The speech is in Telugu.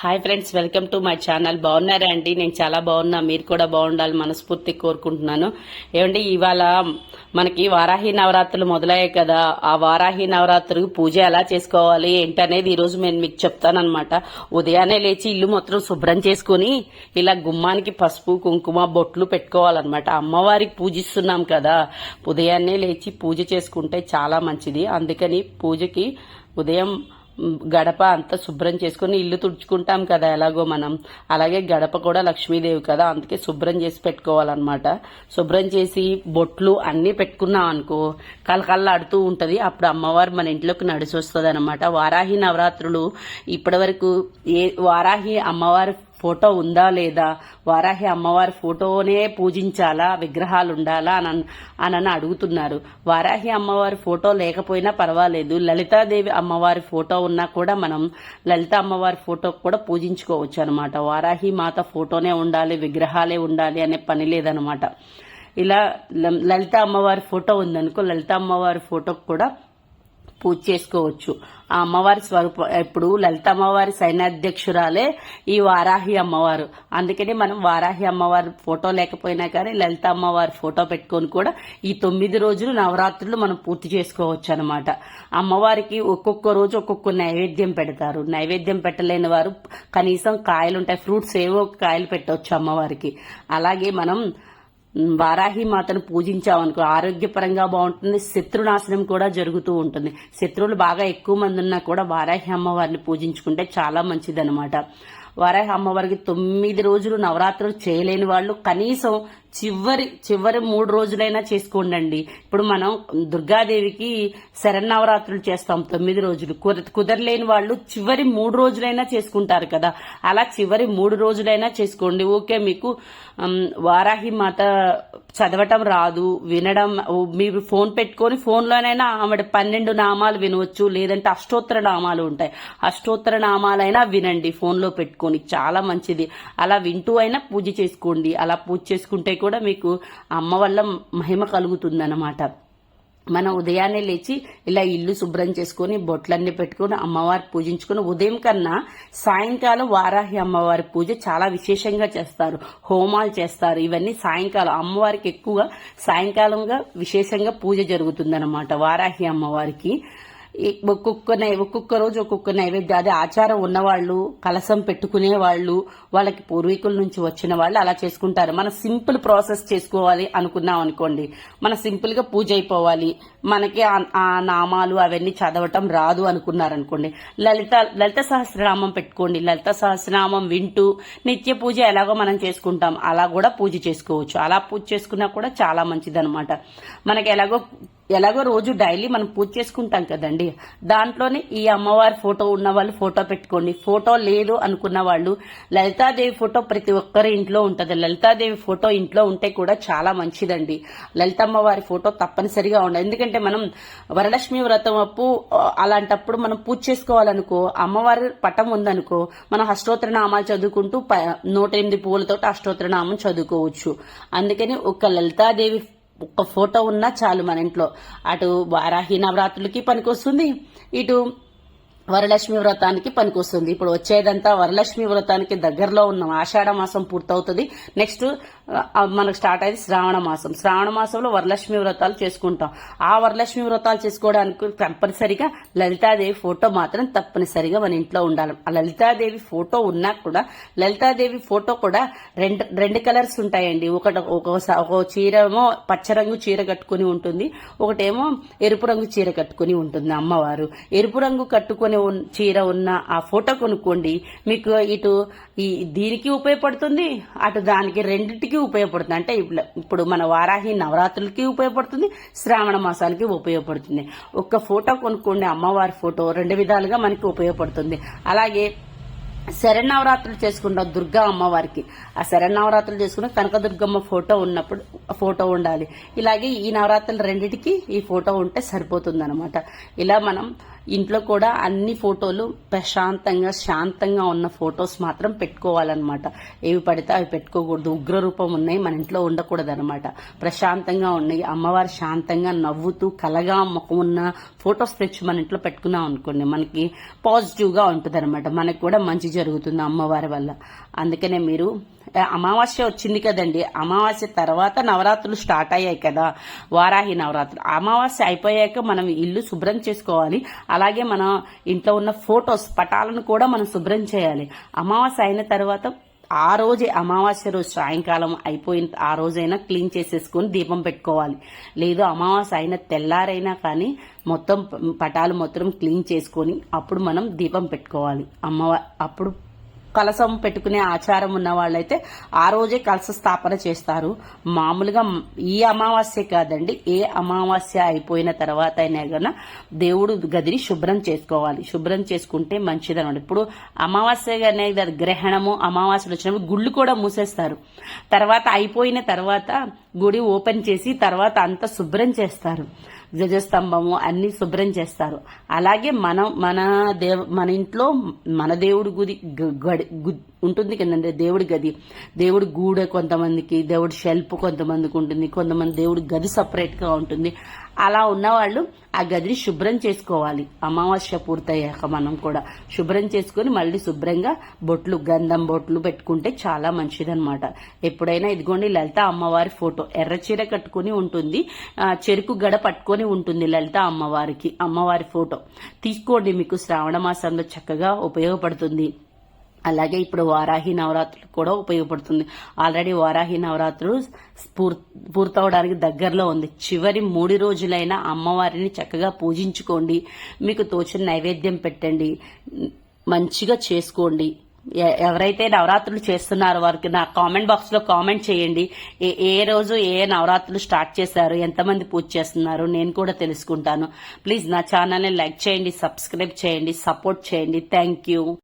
Hi friends welcome to my channel. బాగున్నారా అండి? నేను చాలా బాగున్నా. మీరు కూడా బాగుండాలి మనస్ఫూర్తి కోరుకుంటున్నాను. ఏమండి ఇవాళ మనకి వారాహి నవరాత్రులు మొదలయ్యాయి కదా. ఆ వారాహి నవరాత్రి పూజ ఎలా చేసుకోవాలి ఏంటనేది అనేది ఈరోజు నేను మీకు చెప్తానమాట ఉదయాన్నే లేచి ఇల్లు మొత్తం శుభ్రం చేసుకుని ఇలా గుమ్మానికి పసుపు కుంకుమ బొట్లు పెట్టుకోవాలన్నమాట. అమ్మవారికి పూజిస్తున్నాం కదా. ఉదయాన్నే లేచి పూజ చేసుకుంటే చాలా మంచిది. అందుకని పూజకి ఉదయం గడప అంతా శుభ్రం చేసుకుని ఇల్లు తుడుచుకుంటాం కదా ఎలాగో మనం. అలాగే గడప కూడా లక్ష్మీదేవి కదా అందుకే శుభ్రం చేసి పెట్టుకోవాలన్నమాట. శుభ్రం చేసి బొట్లు అన్నీ పెట్టుకున్నాం అనుకో కలకల్లాడుతూ ఉంటుంది. అప్పుడు అమ్మవారు మన ఇంట్లోకి నడిచి వస్తుంది అనమాట వారాహి నవరాత్రులు ఇప్పటి వరకు ఏ వారాహి అమ్మవారు ఫోటో ఉందా లేదా? వారాహి అమ్మవారి ఫోటోనే పూజించాలా? విగ్రహాలు ఉండాలా అని అని అడుగుతున్నారు. వారాహి అమ్మవారి ఫోటో లేకపోయినా పర్వాలేదు. లలితాదేవి అమ్మవారి ఫోటో ఉన్నా కూడా మనం లలిత అమ్మవారి ఫోటో కూడా పూజించుకోవచ్చు అనమాట వారాహి మాత ఫోటోనే ఉండాలి విగ్రహాలే ఉండాలి అనే పని లేదనమాట ఇలా లలిత అమ్మవారి ఫోటో ఉందనుకో లలిత అమ్మవారి ఫోటోకి కూడా పూజ చేసుకోవచ్చు. ఆ అమ్మవారి స్వరూపం ఇప్పుడు లలిత అమ్మవారి సైన్యాధ్యక్షురాలే ఈ వారాహి అమ్మవారు. అందుకని మనం వారాహి అమ్మవారి ఫోటో లేకపోయినా కానీ లలిత అమ్మవారి ఫోటో పెట్టుకొని కూడా ఈ తొమ్మిది రోజులు నవరాత్రులు మనం పూర్తి చేసుకోవచ్చు అనమాట అమ్మవారికి ఒక్కొక్క రోజు ఒక్కొక్క నైవేద్యం పెడతారు. నైవేద్యం పెట్టలేని వారు కనీసం కాయలు ఉంటాయి ఫ్రూట్స్ ఏవో కాయలు పెట్టవచ్చు అమ్మవారికి. అలాగే మనం వారాహి మాతను పూజించామనుకో ఆరోగ్యపరంగా బాగుంటుంది శత్రునాశనం కూడా జరుగుతూ ఉంటుంది. శత్రువులు బాగా ఎక్కువ మంది ఉన్నా కూడా వారాహి అమ్మవారిని పూజించుకుంటే చాలా మంచిదన్నమాట. వారాహి అమ్మవారికి తొమ్మిది రోజులు నవరాత్రులు చేయలేని వాళ్ళు కనీసం చివరి చివరి మూడు రోజులైనా చేసుకోండి ఇప్పుడు మనం దుర్గాదేవికి శరన్నవరాత్రులు చేస్తాం తొమ్మిది రోజులు. కుద- కుదరలేని వాళ్ళు చివరి మూడు రోజులైనా చేసుకుంటారు కదా. అలా చివరి మూడు రోజులైనా చేసుకోండి. ఓకే మీకు వారాహి మాత చదవటం రాదు వినడం మీరు ఫోన్ పెట్టుకొని ఫోన్లోనైనా ఆవిడ పన్నెండు నామాలు వినవచ్చు లేదంటే అష్టోత్తర నామాలు ఉంటాయి. అష్టోత్తర నామాలైనా వినండి ఫోన్లో పెట్టుకొని. చాలా మంచిది. అలా వింటూ అయినా పూజ చేసుకోండి. అలా పూజ చేసుకుంటే కూడా మీకు అమ్మ వల్ల మహిమ కలుగుతుందన్నమాట. మనం ఉదయాన్నే లేచి ఇలా ఇల్లు శుభ్రం చేసుకుని బొట్లన్నీ పెట్టుకుని అమ్మవారి పూజించుకుని ఉదయం కన్నా సాయంకాలం వారాహి అమ్మవారి పూజ చాలా విశేషంగా చేస్తారు. హోమాలు చేస్తారు. ఇవన్నీ సాయంకాలం అమ్మవారికి ఎక్కువగా సాయంకాలంగా విశేషంగా పూజ జరుగుతుందన్నమాట వారాహి అమ్మవారికి. ఒక్కొక్క ఒక్కొక్క రోజు ఒక్కొక్క నైవేద్యం అదే ఆచారం ఉన్నవాళ్ళు కలసం పెట్టుకునే వాళ్ళు వాళ్ళకి పూర్వీకుల నుంచి వచ్చిన వాళ్ళు అలా చేసుకుంటారు. మనం సింపుల్ ప్రాసెస్ చేసుకోవాలి అనుకున్నాం అనుకోండి. మన సింపుల్గా పూజ అయిపోవాలి. మనకి ఆ- నామాలు అవన్నీ చదవటం రాదు అనుకున్నారనుకోండి. లలిత లలిత సహస్రనామం పెట్టుకోండి. లలిత సహస్రనామం వింటూ నిత్య పూజ ఎలాగో మనం చేసుకుంటాం. అలా కూడా పూజ చేసుకోవచ్చు. అలా పూజ చేసుకున్నా కూడా చాలా మంచిదనమాట మనకి ఎలాగో ఎలాగో రోజు డైలీ మనం పూజ చేసుకుంటాం కదండి. దాంట్లోనే ఈ అమ్మవారి ఫోటో ఉన్న వాళ్ళు ఫోటో పెట్టుకోండి. ఫోటో లేదు అనుకున్న వాళ్ళు లలితాదేవి ఫోటో ప్రతి ఒక్కరి ఇంట్లో ఉంటుంది. లలితాదేవి ఫోటో ఇంట్లో ఉంటే కూడా చాలా మంచిదండి. లలితమ్మవారి ఫోటో తప్పనిసరిగా ఉండాలి. ఎందుకంటే మనం వరలక్ష్మి వ్రతం అప్పు అలాంటప్పుడు మనం పూజ చేసుకోవాలనుకో అమ్మవారి పటం ఉందనుకో మనం అష్టోత్తర నామాలు చదువుకుంటూ ప- నూట ఎనిమిది పువ్వులతో అష్టోత్తర నామం చదువుకోవచ్చు. అందుకని ఒక లలితాదేవి ఒక్క ఫోటో ఉన్నా చాలు మన ఇంట్లో. అటు వారాహి నవరాత్రులకి పనికొస్తుంది ఇటు వరలక్ష్మి వ్రతానికి పనికొస్తుంది. ఇప్పుడు వచ్చేదంతా వరలక్ష్మి వ్రతానికి దగ్గరలో ఉన్న ఆషాఢ మాసం పూర్తవుతుంది. నెక్స్ట్ మనకు స్టార్ట్ అయింది శ్రావణ మాసం. శ్రావణ మాసంలో వరలక్ష్మి వ్రతాలు చేసుకుంటాం. ఆ వరలక్ష్మి వ్రతాలు చేసుకోవడానికి తప్పనిసరిగా లలితాదేవి ఫోటో మాత్రం తప్పనిసరిగా మన ఇంట్లో ఉండాలి. ఆ లలితాదేవి ఫోటో ఉన్నా కూడా లలితాదేవి ఫోటో కూడా రెండు రెండు కలర్స్ ఉంటాయండి. ఒకటి ఒక ఒక చీరేమో పచ్చ రంగు చీర కట్టుకుని ఉంటుంది. ఒకటేమో ఎరుపు రంగు చీర కట్టుకుని ఉంటుంది అమ్మవారు. ఎరుపు రంగు కట్టుకుని ఉన్- చీర ఉన్న ఆ ఫోటో కొనుక్కోండి. మీకు ఇటు ఈ దీనికి ఉపయోగపడుతుంది అటు దానికి రెండింటికి ఉపయోగపడుతుంది. అంటే ఇప్పుడు ఇప్పుడు మన వారాహి నవరాత్రులకి ఉపయోగపడుతుంది శ్రావణ మాసాలకి ఉపయోగపడుతుంది. ఒక్క ఫోటో కొనుక్కోండి అమ్మవారి ఫోటో రెండు విధాలుగా మనకి ఉపయోగపడుతుంది. అలాగే శరణవరాత్రులు చేసుకుంటాం దుర్గా అమ్మవారికి. ఆ శరణవరాత్రులు చేసుకుని కనకదుర్గమ్మ ఫోటో ఉన్నప్పుడు ఫోటో ఉండాలి. ఇలాగే ఈ నవరాత్రులు రెండింటికి ఈ ఫోటో ఉంటే సరిపోతుంది ఇలా మనం ఇంట్లో కూడా అన్ని ఫోటోలు ప్రశాంతంగా శాంతంగా ఉన్న ఫొటోస్ మాత్రం పెట్టుకోవాలన్నమాట. ఏవి పడితే అవి పెట్టుకోకూడదు. ఉగ్రరూపం ఉన్నాయి మన ఇంట్లో ఉండకూడదు అనమాట ప్రశాంతంగా ఉన్నాయి. అమ్మవారు శాంతంగా నవ్వుతూ కలగా ముఖం ఉన్న ఫొటోస్ తెచ్చి మన ఇంట్లో పెట్టుకున్నాం అనుకోండి మనకి పాజిటివ్గా ఉంటుంది అనమాట మనకు కూడా మంచి జరుగుతుంది అమ్మవారి వల్ల. అందుకనే మీరు అమావాస్య వచ్చింది కదండి. అమావాస్య తర్వాత నవరాత్రులు స్టార్ట్ అయ్యాయి కదా. వారాహి నవరాత్రులు. అమావాస్య అయిపోయాక మనం ఇల్లు శుభ్రం చేసుకోవాలి. అలాగే మన ఇంట్లో ఉన్న ఫొటోస్ పటాలను కూడా మనం శుభ్రం చేయాలి. అమావాస్య అయిన తర్వాత ఆ రోజే అమావాస్య రోజు సాయంకాలం అయిపోయిన ఆ రోజైనా క్లీన్ చేసేసుకొని దీపం పెట్టుకోవాలి. లేదు అమావాస్య అయిన తెల్లారైనా కానీ మొత్తం పటాలు మొత్తం క్లీన్ చేసుకొని అప్పుడు మనం దీపం పెట్టుకోవాలి. అమ్మవ అప్పుడు కలసం పెట్టుకునే ఆచారం ఉన్న వాళ్ళైతే ఆ రోజే కలస స్థాపన చేస్తారు. మామూలుగా ఈ అమావాస్య కాదండి ఏ అమావాస్య అయిపోయిన తర్వాత అయినా కన్నా దేవుడు గదిని శుభ్రం చేసుకోవాలి. శుభ్రం చేసుకుంటే మంచిదన్నమాట ఇప్పుడు అమావాస్య అనేది అది గ్రహణము అమావాస్యలు వచ్చినప్పుడు గుళ్ళు కూడా మూసేస్తారు. తర్వాత అయిపోయిన తర్వాత గుడి ఓపెన్ చేసి తర్వాత అంతా శుభ్రం చేస్తారు. ధ్వజస్తంభము అన్ని శుభ్రం చేస్తారు. అలాగే మనం మన దేవ మన ఇంట్లో మన దేవుడి గుడి గ- గడి గు- ఉంటుంది కదండి దేవుడి గది. దేవుడి గూడ కొంతమందికి దేవుడి షెల్ఫ్ కొంతమందికి ఉంటుంది. కొంతమంది దేవుడి గది సపరేట్గా ఉంటుంది. అలా ఉన్నవాళ్ళు ఆ గదిని శుభ్రం చేసుకోవాలి. అమావాస్య పూర్తయ్యాక మనం కూడా శుభ్రం చేసుకుని మళ్ళీ శుభ్రంగా బొట్లు గంధం బొట్లు పెట్టుకుంటే చాలా మంచిదనమాట ఎప్పుడైనా ఇదిగోండి లలిత అమ్మవారి ఫోటో. ఎర్రచీర కట్టుకుని ఉంటుంది. చెరుకు గడ పట్టుకొని ఉంటుంది లలిత అమ్మవారికి అమ్మవారి ఫోటో. తీసుకోండి మీకు శ్రావణ మాసంలో చక్కగా ఉపయోగపడుతుంది. అలాగే ఇప్పుడు వారాహి నవరాత్రులు కూడా ఉపయోగపడుతుంది. ఆల్రెడీ వారాహి నవరాత్రులు పూర్తవడానికి దగ్గరలో ఉంది. చివరి మూడు రోజులైనా అమ్మవారిని చక్కగా పూజించుకోండి. మీకు తోచిన నైవేద్యం పెట్టండి. మంచిగా చేసుకోండి. ఎ- ఎవరైతే నవరాత్రులు చేస్తున్నారో వారికి నా కామెంట్ బాక్స్లో కామెంట్ చేయండి. ఏ ఏ రోజు ఏ నవరాత్రులు స్టార్ట్ చేశారు ఎంతమంది పూజ చేస్తున్నారు నేను కూడా తెలుసుకుంటాను. ప్లీజ్ నా ఛానల్ని లైక్ చేయండి సబ్స్క్రైబ్ చేయండి సపోర్ట్ చేయండి. Thank you